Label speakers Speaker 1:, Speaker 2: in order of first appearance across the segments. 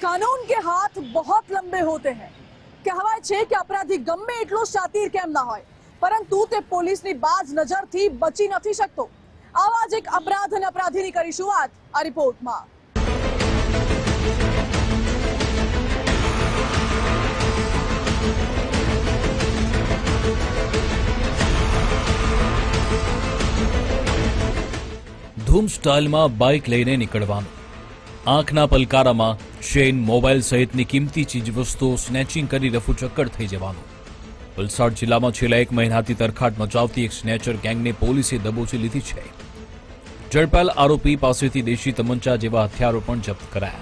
Speaker 1: કાનૂન કે હાથ બહોત લંબે હોતે હે કહેવાય છે કે અપરાધી ગમે એટલો શાતીર કેમ ના હોય પરંતુ તે પોલીસની બાજ નજરથી બચી નથી શકતો આવા જ એક અપરાધ અને અપરાધીની કરીશું વાત આ રિપોર્ટમાં
Speaker 2: ધૂમ સ્ટાઇલમાં બાઇક લઈને નીકળવાનું આંખના પલકારામાં ચેન મોબાઈલ સહિતની કિંમતી ચીજવસ્તુઓ સ્નેચિંગ કરી રફુચક્કર થઈ જવાનું. વલસાડ જિલ્લામાં છેલ્લા એક મહિનાથી તરખાટ મચાવતી એક સ્નેચર ગેંગને પોલીસે દબોચી લીધી છે. ઝડપાયેલ આરોપી પાસેથી દેશી તમંચા જેવા હથિયારો પણ જપ્ત કરાયા.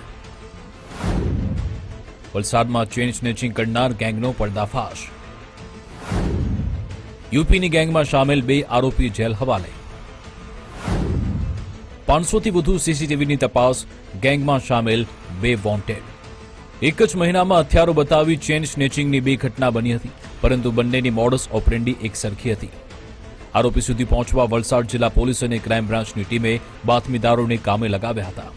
Speaker 2: વલસાડમાં ચેન સ્નેચિંગ કરનાર ગેંગનો પર્દાફાશ. યુપીની ગેંગમાં સામેલ બે આરોપી જેલ હવાલે. પાંચસોથી વધુ સીસીટીવીની તપાસ ગેંગમાં સામેલ બે વોન્ટેડ એક જ મહિનામાં હથિયારો બતાવી ચેન સ્નેચિંગની બે ઘટના બની હતી, પરંતુ બંનેની મોડસ ઓપરેન્ડી એક સરખી હતી. આરોપી સુધી પહોંચવા વલસાડ જિલ્લા પોલીસ અને ક્રાઇમ બ્રાન્ચની ટીમે બાતમીદારોને કામે લગાવ્યા હતા.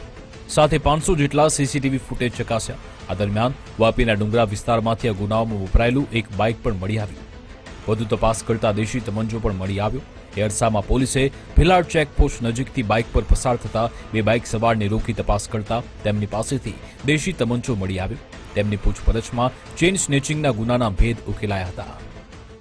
Speaker 2: સાથે પાંચસો જેટલા સીસીટીવી ફૂટેજ ચકાસ્યા. આ દરમિયાન વાપીના ડુંગરા વિસ્તારમાંથી આ ગુનાઓમાં વપરાયેલું એક બાઇક પણ મળી આવ્યું વધુ તપાસ કરતા દેશી તમંજો પણ મળી આવ્યો. એ અરસામાં પોલીસે ભિલાડ ચેકપોસ્ટ નજીકથી બાઇક પર પસાર થતા બે બાઇક સવારને રોકી તપાસ કરતા તેમની પાસેથી દેશી તમંચો મળી આવ્યો. તેમની પૂછપરછમાં ચેન સ્નેચિંગના ગુનાના ભેદ ઉકેલાયા હતા.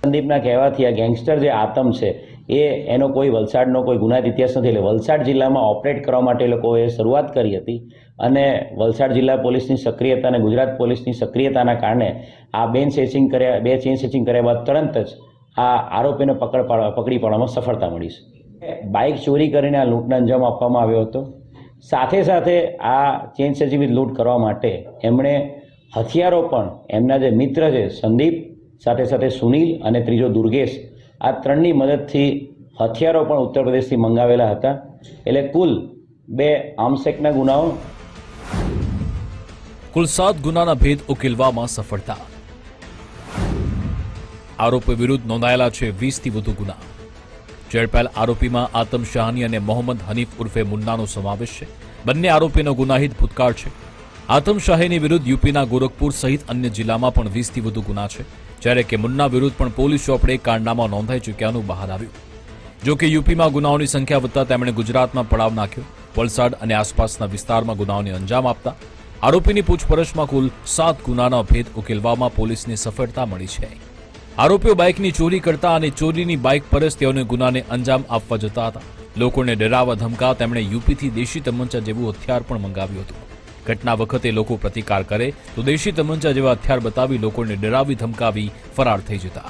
Speaker 3: સંદીપના કહેવાથી આ ગેંગસ્ટર જે આતમ છે એ એનો કોઈ વલસાડનો કોઈ ગુનાહિત ઇતિહાસ નથી. એટલે વલસાડ જિલ્લામાં ઓપરેટ કરવા માટે એ લોકોએ શરૂઆત કરી હતી અને વલસાડ જિલ્લા પોલીસની સક્રિયતા અને ગુજરાત પોલીસની સક્રિયતાના કારણે આ બેન સેચિંગ કર્યા બે ચેન સેચિંગ કર્યા બાદ તરત જ આ આરોપીને પકડ પાડવા પકડી પાડવામાં સફળતા મળી છે. બાઇક ચોરી કરીને આ લૂંટને અંજામ આપવામાં આવ્યો હતો. સાથે સાથે આ ચેન સેચિંગ લૂંટ કરવા માટે એમણે હથિયારો પણ એમના જે મિત્ર છે સંદીપ સાથે સાથે સુનિલ અને ત્રીજો દુર્ગેશ આ ત્રણની મદદથી હથિયારો પણ ઉત્તર પ્રદેશથી મંગાવેલા હતા. એટલે કુલ બે આમસેકના ગુનાઓ.
Speaker 2: કુલ સાત ગુનાના ભેદ ઉકેલવામાં સફળતા. આરોપી વિરુદ્ધ નોંધાયેલા છે વીસથી વધુ ગુના. ઝડપાયેલ આરોપીમાં આતમ શાહની અને મોહમ્મદ હનીફ ઉર્ફે મુન્નાનો સમાવેશ છે. બંને આરોપીનો ગુનાહિત ભૂતકાળ છે. આતમ શાહીની વિરુદ્ધ યુપીના ગોરખપુર સહિત અન્ય જિલ્લામાં પણ વીસથી વધુ ગુના છે. જ્યારે કે મુન્ના વિરુદ્ધ પણ પોલીસ ચોપડે કારનામા નોંધાઈ ચૂક્યાનું બહાર આવ્યું. જો કે યુપીમાં ગુનાઓની સંખ્યા વધતા તેમણે ગુજરાતમાં પડાવ નાખ્યો. વલસાડ અને આસપાસના વિસ્તારમાં ગુનાઓને અંજામ આપતા આરોપીની પૂછપરછમાં કુલ સાત ગુનાના ભેદ ઉકેલવામાં પોલીસને સફળતા મળી છે. આરોપીઓ બાઇકની ચોરી કરતા અને ચોરીની બાઇક પર જ તેઓને ગુનાને અંજામ આપવા જતા હતા. લોકોને ડરાવવા ધમકા તેમણે યુપીથી દેશી તમંચા જેવું હથિયાર પણ મંગાવ્યું હતું. ઘટના વખતે લોકો પ્રતિકાર કરે તો દેશી તમંચા જેવા હથિયાર બતાવી લોકોને ડરાવી ધમકાવી ફરાર થઈ જતા.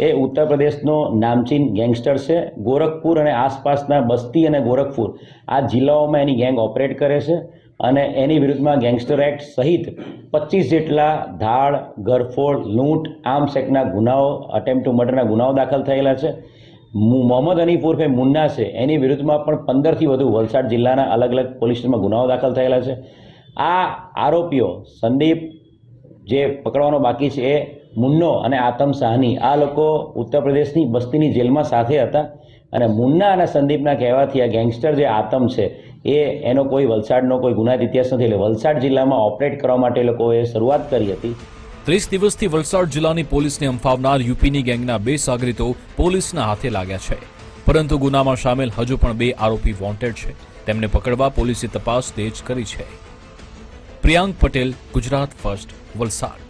Speaker 3: એ ઉત્તર પ્રદેશનો નામચીન ગેંગસ્ટર છે. ગોરખપુર અને આસપાસના બસ્તી અને ગોરખપુર આ જિલ્લાઓમાં એની ગેંગ ઓપરેટ કરે છે અને એની વિરુદ્ધમાં ગેંગસ્ટર એક્ટ સહિત પચીસ જેટલા ધાડ ગરફોડ લૂંટ, આમ સેકના ગુનાઓ અટેમ્પ ટુ મર્ડરના ગુનાઓ દાખલ થયેલા છે. મોહમ્મદ હનીફ ઉર્ફે મુન્ના છે. એની વિરુદ્ધમાં પણ પંદરથી વધુ વલસાડ જિલ્લાના અલગ અલગ પોલીસ ગુનાઓ દાખલ થયેલા છે. આ આરોપીઓ સંદીપ જે પકડવાનો બાકી છે એ મુન્નો અને આતમ સાહની આ લોકો ઉત્તર પ્રદેશની બસ્તીની જેલમાં સાથે હતા અને મુન્ના અને સંદીપના કહેવાથી આ ગેંગસ્ટર જે આતમ છે એ એનો કોઈ વલસાડનો કોઈ ગુનાહિત ઇતિહાસ નથી. એટલે વલસાડ જિલ્લામાં ઓપરેટ કરવા માટે લોકોએ શરૂઆત કરી હતી.
Speaker 2: ત્રીસ દિવસથી વલસાડ જિલ્લાની પોલીસને અંફાવનાર યુપીની ગેંગના બે સાગરીતો પોલીસના હાથે લાગ્યા છે. પરંતુ ગુનામાં સામેલ હજુ પણ બે આરોપી વોન્ટેડ છે. તેમને પકડવા પોલીસે તપાસ તેજ કરી છે. પ્રિયાંક પટેલ ગુજરાત ફર્સ્ટ વલસાડ.